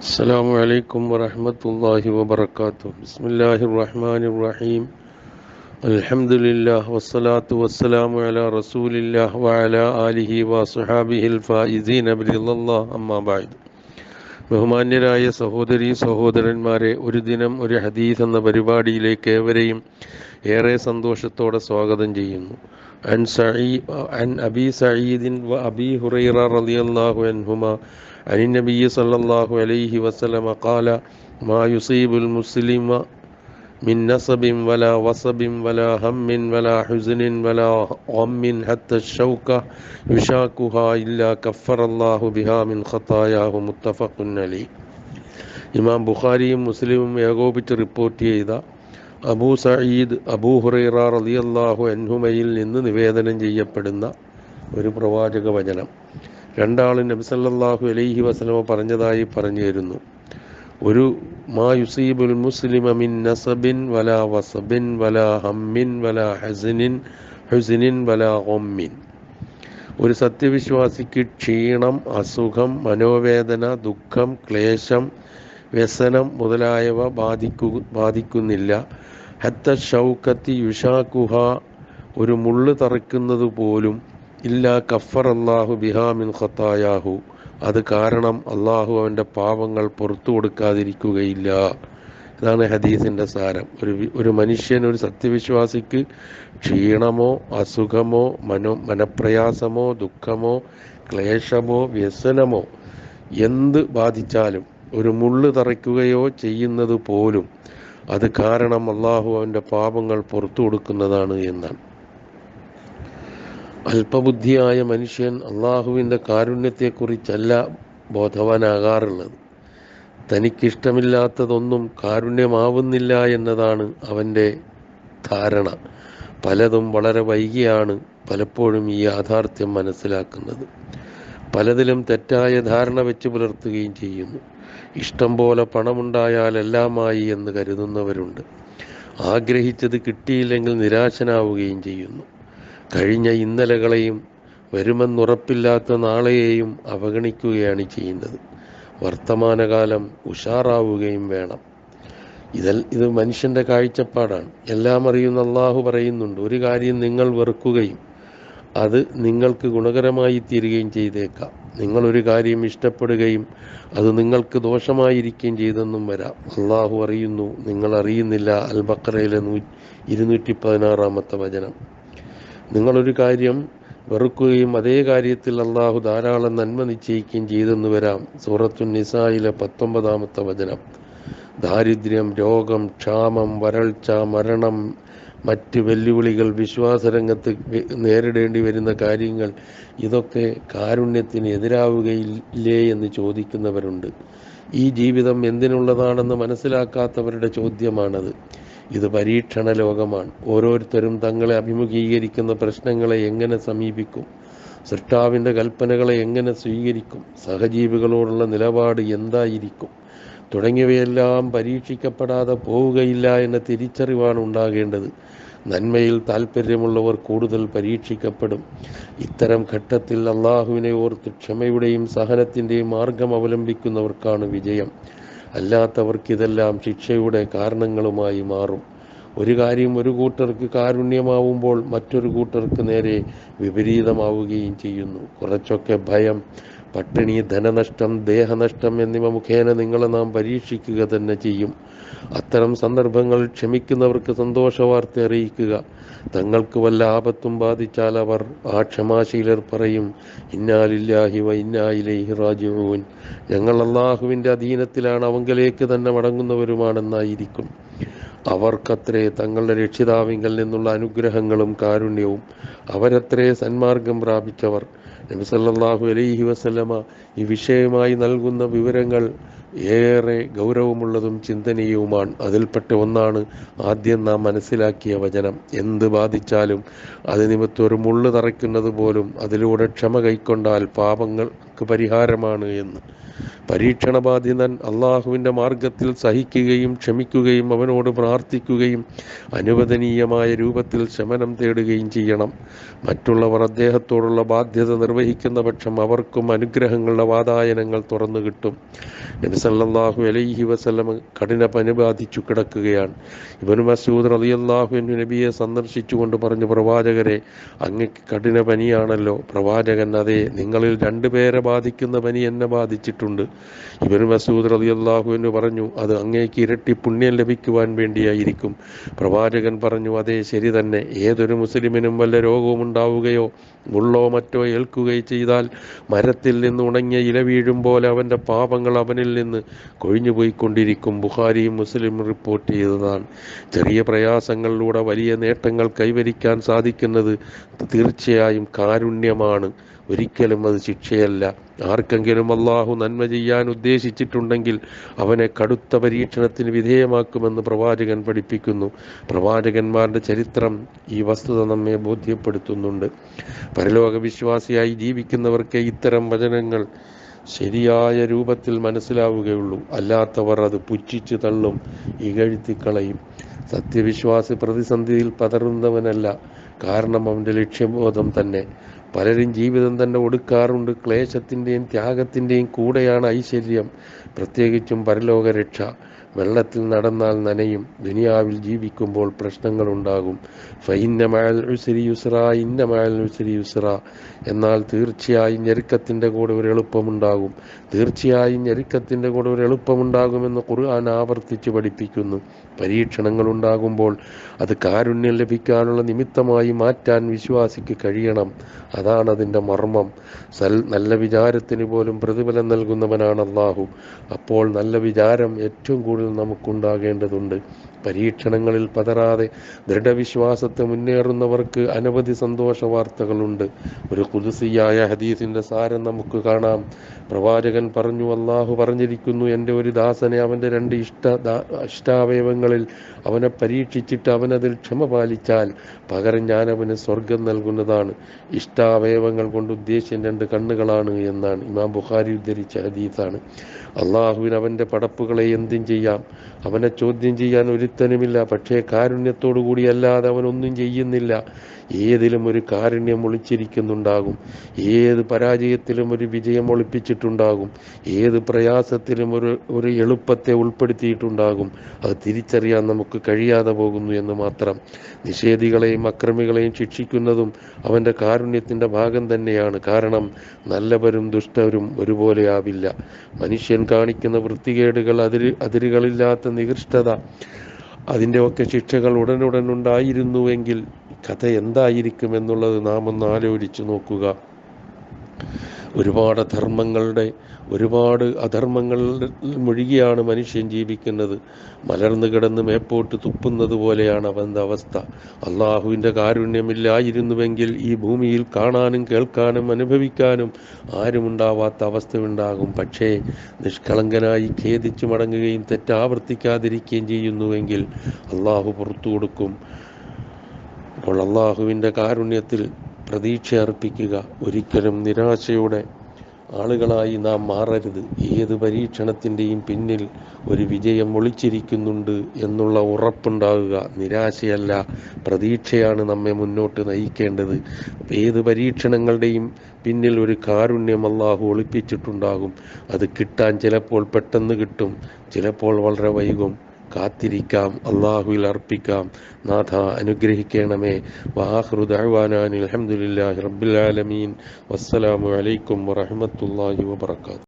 السلام عليكم ورحمة الله وبركاته بسم الله الرحمن الرحيم الحمد لله والصلاة والسلام على رسول الله وعلى آله وصحابه الفائزين برضا الله أما بعد ബഹുമാന്യരായ സഹോദരി സഹോദരന്മാരെ ഒരു ദിനം ഒരു ഹദീസ് എന്ന പരിപാടിയിലേക്ക് ഏവരെയും ഏറെ സന്തോഷത്തോടെ സ്വാഗതം ചെയ്യുന്നു അൻ സഈ അൻ അബി സഈദിൻ വ അബി ഹുറൈറ റളിയല്ലാഹു അൻഹുമ عن النبي صلى الله عليه وسلم قال ما يصيب المسلم من نصب ولا وصب ولا هم ولا حزن ولا غم حتى الشوكة يشاكها إلا كفر الله بها من خطاياه متفق عليه ഇമാം ബുഖാരിയും മുസ്ലിമും ഏകോപിച്ച് റിപ്പോർട്ട് ചെയ്ത അബൂ സയീദ് അബൂ ഹുറൈറ റളിയല്ലാഹു അൻഹുമയിൽ നിന്ന് നിവേദനം ചെയ്യപ്പെടുന്ന ഒരു പ്രവാചക വചനം രണ്ടാളും നബിസല്ലാഹു അലൈഹി വസലമ പറഞ്ഞതായി പറഞ്ഞു തരുന്നു ഒരു മാ യുസീബുൽ മുസ്ലിമ മിൻ നസബിൻ വല വസബിൻ വല ഹമ്മിൻ വല ഹസിനിൻ ഹുസിനിൻ വല ഒമ്മിൻ ഒരു സത്യവിശ്വാസിക്ക് ക്ഷീണം അസുഖം മനോവേദന ദുഃഖം ക്ലേശം വ്യസനം മുതലായവ ബാധിക്കു ബാധിക്കുന്നില്ല. ഹത്ത ഷൗക്കത്തി യുഷാക്കുഹ ഒരു മുള്ളു തറയ്ക്കുന്നത് പോലും ഇല്ല കഫർ അള്ളാഹു ബിഹാമിൻ ഖത്തായാഹു. അത് കാരണം അള്ളാഹു അവന്റെ പാപങ്ങൾ പുറത്തു കൊടുക്കാതിരിക്കുകയില്ല. ഇതാണ് ഹദീസിന്റെ സാരം. ഒരു ഒരു മനുഷ്യൻ ഒരു സത്യവിശ്വാസിക്ക് ക്ഷീണമോ അസുഖമോ മനോ മനപ്രയാസമോ ദുഃഖമോ ക്ലേശമോ വ്യസനമോ എന്ത് ബാധിച്ചാലും ഒരു മുള്ളു തറയ്ക്കുകയോ ചെയ്യുന്നത് പോലും അത് കാരണം അള്ളാഹു അവന്റെ പാപങ്ങൾ പുറത്തു കൊടുക്കുന്നതാണ് എന്നാണ്. അല്പബുദ്ധിയായ മനുഷ്യൻ അള്ളാഹുവിന്റെ കാരുണ്യത്തെക്കുറിച്ചല്ല ബോധവാനാകാറുള്ളത്. തനിക്കിഷ്ടമില്ലാത്തതൊന്നും കാരുണ്യമാവുന്നില്ല എന്നതാണ് അവന്റെ ധാരണ. പലതും വളരെ വൈകിയാണ് പലപ്പോഴും ഈ യാഥാർത്ഥ്യം മനസ്സിലാക്കുന്നത്. പലതിലും തെറ്റായ ധാരണ വെച്ച് പുലർത്തുകയും ചെയ്യുന്നു. ഇഷ്ടം പോലെ പണമുണ്ടായാൽ എല്ലാമായി എന്ന് കരുതുന്നവരുണ്ട്. ആഗ്രഹിച്ചത് കിട്ടിയില്ലെങ്കിൽ നിരാശനാവുകയും ചെയ്യുന്നു. കഴിഞ്ഞ ഇന്നലകളെയും വരുമെന്നുറപ്പില്ലാത്ത നാളെയെയും അവഗണിക്കുകയാണ് ചെയ്യുന്നത്. വർത്തമാനകാലം ഉഷാറാവുകയും വേണം. ഇതൽ ഇത് മനുഷ്യന്റെ കാഴ്ചപ്പാടാണ്. എല്ലാം അറിയുന്ന അള്ളാഹു പറയുന്നുണ്ട് ഒരു കാര്യം നിങ്ങൾ വെറുക്കുകയും അത് നിങ്ങൾക്ക് ഗുണകരമായി തീരുകയും ചെയ്തേക്കാം. നിങ്ങളൊരു കാര്യം ഇഷ്ടപ്പെടുകയും അത് നിങ്ങൾക്ക് ദോഷമായിരിക്കുകയും ചെയ്തെന്നും വരാം. അള്ളാഹു അറിയുന്നു നിങ്ങൾ അറിയുന്നില്ല. അൽ ബക്കറയിലെ നൂ ഇരുന്നൂറ്റി പതിനാറാമത്തെ വചനം. നിങ്ങളൊരു കാര്യം വെറുക്കുകയും അതേ കാര്യത്തിൽ അള്ളാഹു ധാരാളം നന്മ നിശ്ചയിക്കുകയും ചെയ്തെന്ന് വരാം. സൂറത്തു നിസായിലെ പത്തൊമ്പതാമത്തെ വചനം. ദാരിദ്ര്യം രോഗം ക്ഷാമം വരൾച്ച മരണം മറ്റ് വെല്ലുവിളികൾ വിശ്വാസരംഗത്ത് നേരിടേണ്ടി വരുന്ന കാര്യങ്ങൾ ഇതൊക്കെ കാരുണ്യത്തിന് എതിരാവുകയില്ലേ എന്ന് ചോദിക്കുന്നവരുണ്ട്. ഈ ജീവിതം എന്തിനുള്ളതാണെന്ന് മനസ്സിലാക്കാത്തവരുടെ ചോദ്യമാണത്. ഇത് പരീക്ഷണ ലോകമാണ്. ഓരോരുത്തരും തങ്ങളെ അഭിമുഖീകരിക്കുന്ന പ്രശ്നങ്ങളെ എങ്ങനെ സമീപിക്കും? സൃഷ്ടാവിന്റെ കൽപ്പനകളെ എങ്ങനെ സ്വീകരിക്കും? സഹജീവികളോടുള്ള നിലപാട് എന്തായിരിക്കും? തുടങ്ങിയവയെല്ലാം പരീക്ഷിക്കപ്പെടാതെ പോവുകയില്ല എന്ന തിരിച്ചറിവാണ് ഉണ്ടാകേണ്ടത്. നന്മയിൽ താല്പര്യമുള്ളവർ കൂടുതൽ പരീക്ഷിക്കപ്പെടും. ഇത്തരം ഘട്ടത്തിൽ അള്ളാഹുവിനെ ഓർത്ത് ക്ഷമയുടെയും സഹനത്തിന്റെയും മാർഗം അവലംബിക്കുന്നവർക്കാണ് വിജയം. അല്ലാത്തവർക്കിതെല്ലാം ശിക്ഷയുടെ കാരണങ്ങളുമായി മാറും. ഒരു കാര്യം ഒരു കൂട്ടർക്ക് കാരുണ്യമാവുമ്പോൾ മറ്റൊരു കൂട്ടർക്ക് നേരെ വിപരീതമാവുകയും ചെയ്യുന്നു. കുറച്ചൊക്കെ ഭയം പട്ടിണി ധനനഷ്ടം ദേഹനഷ്ടം എന്നിവ മുഖേന നിങ്ങളെ നാം പരീക്ഷിക്കുക തന്നെ ചെയ്യും. അത്തരം സന്ദർഭങ്ങൾ ക്ഷമിക്കുന്നവർക്ക് സന്തോഷവാർത്ത അറിയിക്കുക. തങ്ങൾക്ക് വല്ല ആപത്തും ബാധിച്ചാൽ അവർ ആ ക്ഷമാശീലർ പറയും ഇന്നാലില്ലാഹി വ ഇന്നായിലേഹി ഞങ്ങൾ അള്ളാഹുവിന്റെ അധീനത്തിലാണ് അവങ്കലേക്ക് തന്നെ മടങ്ങുന്നവരുമാണെന്നായിരിക്കും. അവർക്കത്രേ തങ്ങളുടെ രക്ഷിതാവിങ്കൽ നിന്നുള്ള അനുഗ്രഹങ്ങളും കാരുണ്യവും അവരത്രേ സന്മാർഗം പ്രാപിച്ചവർ. നബി സല്ലല്ലാഹു അലൈഹി വസല്ലമ ഈ വിഷയമായി നൽകുന്ന വിവരങ്ങൾ ഏറെ ഗൗരവമുള്ളതും ചിന്തനീയവുമാണ്. അതിൽപ്പെട്ട ഒന്നാണ് ആദ്യം നാം മനസ്സിലാക്കിയ വചനം. എന്ത് ബാധിച്ചാലും അത് നിമിത്തം ഒരു മുള്ളു തറയ്ക്കുന്നത് പോലും അതിലൂടെ ക്ഷമ കൈക്കൊണ്ടാൽ പാപങ്ങൾ അവർക്ക് പരിഹാരമാണ് എന്ന്. പരീക്ഷണബാധിതൻ അള്ളാഹുവിന്റെ മാർഗത്തിൽ സഹിക്കുകയും ക്ഷമിക്കുകയും അവനോട് പ്രാർത്ഥിക്കുകയും അനുവദനീയമായ രൂപത്തിൽ ശമനം തേടുകയും ചെയ്യണം. മറ്റുള്ളവർ അദ്ദേഹത്തോടുള്ള ബാധ്യത നിർവഹിക്കുന്ന പക്ഷം അവർക്കും അനുഗ്രഹങ്ങളുടെ വാതായനങ്ങൾ തുറന്നു കിട്ടും. നബി സല്ലല്ലാഹു അലൈഹി വസ്ലം കഠിന പനി ബാധിച്ചു കിടക്കുകയാണ്. ഇബനു മസൂദ് റളിയല്ലാഹു അൻഹു നബിയെ സന്ദർശിച്ചുകൊണ്ട് പറഞ്ഞു പ്രവാചകരെ അങ്ങക്ക് കഠിന പനിയാണല്ലോ. പ്രവാചകൻ അതെ നിങ്ങളിൽ രണ്ടുപേരെ ബാധിക്കുന്ന പനി എന്നെ ബാധിച്ചിട്ടുണ്ട്. ഇവർ മസൂദ് റളിയല്ലാഹു അള്ളാഹുവിന് പറഞ്ഞു അത് അങ്ങേക്ക് ഇരട്ടി പുണ്യം ലഭിക്കുവാൻ വേണ്ടിയായിരിക്കും. പ്രവാചകൻ പറഞ്ഞു അതേ ശരി തന്നെ. ഏതൊരു മുസ്ലിമിനും വല്ല രോഗവും ഉണ്ടാവുകയോ മുള്ളോ മറ്റോ ഏൽക്കുകയോ ചെയ്താൽ മരത്തിൽ നിന്ന് ഉണങ്ങിയ ഇല വീഴും പോലെ അവന്റെ പാപങ്ങൾ അവനിൽ നിന്ന് കൊഴിഞ്ഞുപോയിക്കൊണ്ടിരിക്കും ബുഹാരിയും മുസ്ലിം റിപ്പോർട്ട് ചെയ്തതാണ്. ചെറിയ പ്രയാസങ്ങളിലൂടെ വലിയ നേട്ടങ്ങൾ കൈവരിക്കാൻ സാധിക്കുന്നത് തീർച്ചയായും കാരുണ്യമാണ്. ഒരിക്കലും അത് ശിക്ഷയല്ല. ആർക്കെങ്കിലും അള്ളാഹു നന്മ ചെയ്യാൻ ഉദ്ദേശിച്ചിട്ടുണ്ടെങ്കിൽ അവനെ കടുത്ത പരീക്ഷണത്തിന് വിധേയമാക്കുമെന്ന് പ്രവാചകൻ പഠിപ്പിക്കുന്നു. പ്രവാചകന്മാരുടെ ചരിത്രം ഈ വസ്തുത നമ്മെ ബോധ്യപ്പെടുത്തുന്നുണ്ട്. പരലോക വിശ്വാസിയായി ജീവിക്കുന്നവർക്ക് ഇത്തരം വചനങ്ങൾ ശരിയായ രൂപത്തിൽ മനസ്സിലാവുകയുള്ളൂ. അല്ലാത്തവർ അത് പുച്ഛിച്ചു തള്ളും ഇകഴ്ത്തിക്കളയും സത്യവിശ്വാസി പ്രതിസന്ധിയിൽ പതറുന്നവനല്ല കാരണം അവന്റെ ലക്ഷ്യബോധം തന്നെ. പലരും ജീവിതം തന്നെ ഒടുക്കാറുണ്ട്. ക്ലേശത്തിന്റെയും ത്യാഗത്തിന്റെയും കൂടെയാണ് ഐശ്വര്യം. പ്രത്യേകിച്ചും പരലോക രക്ഷ വെള്ളത്തിൽ നടന്നാൽ നനയും. ദുനിയാവിൽ ജീവിക്കുമ്പോൾ പ്രശ്നങ്ങളുണ്ടാകും ഫൈന്ന മഴൽ ഉസിരി യുസ്ര ഇന്ന മഴൽ ഉസിരി യുസ്ര എന്നാൽ തീർച്ചയായും ഞെരുക്കത്തിന്റെ കൂടെ ഒരു എളുപ്പമുണ്ടാകും. തീർച്ചയായും ഞെരുക്കത്തിന്റെ കൂടെ ഒരു എളുപ്പമുണ്ടാകുമെന്ന് ഖുർആൻ ആവർത്തിച്ച് പഠിപ്പിക്കുന്നു. പരീക്ഷണങ്ങൾ ഉണ്ടാകുമ്പോൾ അത് കാരുണ്യം ലഭിക്കാനുള്ള നിമിത്തമായി മാറ്റാൻ വിശ്വാസിക്ക് കഴിയണം. അതാണ് അതിന്റെ മർമ്മം. സൽ നല്ല വിചാരത്തിന് പോലും പ്രതിഫലം നൽകുന്നവനാണ് അള്ളാഹു അപ്പോൾ നല്ല വിചാരം ഏറ്റവും കൂടുതൽ നമുക്കുണ്ടാകേണ്ടതുണ്ട്. പരീക്ഷണങ്ങളിൽ പതരാതെ ദൃഢവിശ്വാസത്തെ മുന്നേറുന്നവർക്ക് അനവധി സന്തോഷ വാർത്തകളുണ്ട്. ഒരു കുതിസിയായ ഹദീസിന്റെ സാരം നമുക്ക് കാണാം. പ്രവാചകൻ പറഞ്ഞു അള്ളാഹു പറഞ്ഞിരിക്കുന്നു എന്റെ ഒരു ദാസനെ അവന്റെ രണ്ട് ഇഷ്ട ഇഷ്ടാവയവങ്ങളിൽ അവനെ പരീക്ഷിച്ചിട്ട് അവനതിൽ ക്ഷമ പാലിച്ചാൽ പകരം ഞാൻ അവന് സ്വർഗം നൽകുന്നതാണ്. ഇഷ്ടാവയവങ്ങൾ കൊണ്ട് ഉദ്ദേശ്യം രണ്ട് കണ്ണുകളാണ് എന്നാണ് ഇമാം ബുഖാരി ഉദ്ധരിച്ച ഹദീസാണ്. അള്ളാഹുവിന് അവന്റെ പടപ്പുകളെ എന്തും ചെയ്യാം. അവനെ ചോദ്യം ചെയ്യാൻ ഒരുത്തനുമില്ല പക്ഷേ കാരുണ്യത്തോടു കൂടി അല്ലാതെ അവനൊന്നും ചെയ്യുന്നില്ല. ഏതിലും ഒരു കാരുണ്യം ഒളിച്ചിരിക്കുന്നുണ്ടാകും. ഏത് പരാജയത്തിലും ഒരു വിജയം ഒളിപ്പിച്ചിട്ടുണ്ടാകും. ഏത് പ്രയാസത്തിലും ഒരു ഒരു എളുപ്പത്തെ ഉൾപ്പെടുത്തിയിട്ടുണ്ടാകും. അത് തിരിച്ചറിയാൻ നമുക്ക് കഴിയാതെ പോകുന്നു എന്ന് മാത്രം. നിഷേധികളെയും അക്രമികളെയും ശിക്ഷിക്കുന്നതും അവന്റെ കാരുണ്യത്തിന്റെ ഭാഗം തന്നെയാണ്. കാരണം നല്ലവരും ദുഷ്ടരും ഒരുപോലെയാവില്ല മനുഷ്യൻ കാണിക്കുന്ന വൃത്തികേടുകൾ അതിര് അതിരുകളില്ലാത്ത നികൃഷ്ടത. അതിന്റെ ഒക്കെ ശിക്ഷകൾ ഉടനുടൻ ഉണ്ടായിരുന്നുവെങ്കിൽ കഥ എന്തായിരിക്കും എന്നുള്ളത് നാം ഒന്ന് ആലോചിച്ച് നോക്കുക. ഒരുപാട് ധർമ്മങ്ങളുടെ ഒരുപാട് അധർമ്മങ്ങളിൽ മുഴുകിയാണ് മനുഷ്യൻ ജീവിക്കുന്നത്. മലർന്നു കിടന്ന് മേപ്പോട്ട് തുപ്പുന്നത് പോലെയാണ് അവന്റെ അവസ്ഥ. അള്ളാഹുവിന്റെ കാരുണ്യമില്ലായിരുന്നുവെങ്കിൽ ഈ ഭൂമിയിൽ കാണാനും കേൾക്കാനും അനുഭവിക്കാനും ആരുമുണ്ടാവാത്ത അവസ്ഥയുണ്ടാകും. പക്ഷേ നിഷ്കളങ്കനായി ഖേദിച്ചു മടങ്ങുകയും തെറ്റാവർത്തിക്കാതിരിക്കുകയും ചെയ്യുന്നുവെങ്കിൽ അള്ളാഹു പുറത്തു കൊടുക്കും. അപ്പോൾ അള്ളാഹുവിന്റെ കാരുണ്യത്തിൽ പ്രതീക്ഷ അർപ്പിക്കുക ഒരിക്കലും നിരാശയുടെ ആളുകളായി നാം മാറരുത്. ഏത് പരീക്ഷണത്തിന്റെയും പിന്നിൽ ഒരു വിജയം ഒളിച്ചിരിക്കുന്നുണ്ട് എന്നുള്ള ഉറപ്പുണ്ടാവുക നിരാശയല്ല പ്രതീക്ഷയാണ് നമ്മെ മുന്നോട്ട് നയിക്കേണ്ടത്. ഏത് പരീക്ഷണങ്ങളുടെയും പിന്നിൽ ഒരു കാരുണ്യം അള്ളാഹു ഒളിപ്പിച്ചിട്ടുണ്ടാകും. അത് കിട്ടാൻ ചിലപ്പോൾ പെട്ടെന്ന് കിട്ടും ചിലപ്പോൾ വളരെ വൈകും. കാത്തിരിക്കാം. അള്ളാഹുവിൽ അർപ്പിക്കാം. നാഥ അനുഗ്രഹിക്കണമേ. വാഹൃ അലഹമുല്ലാ ആലമീൻ. വസ്സലാമു അലൈക്കും വറഹ്മത്തുള്ളാഹി വബറകാതുഹു.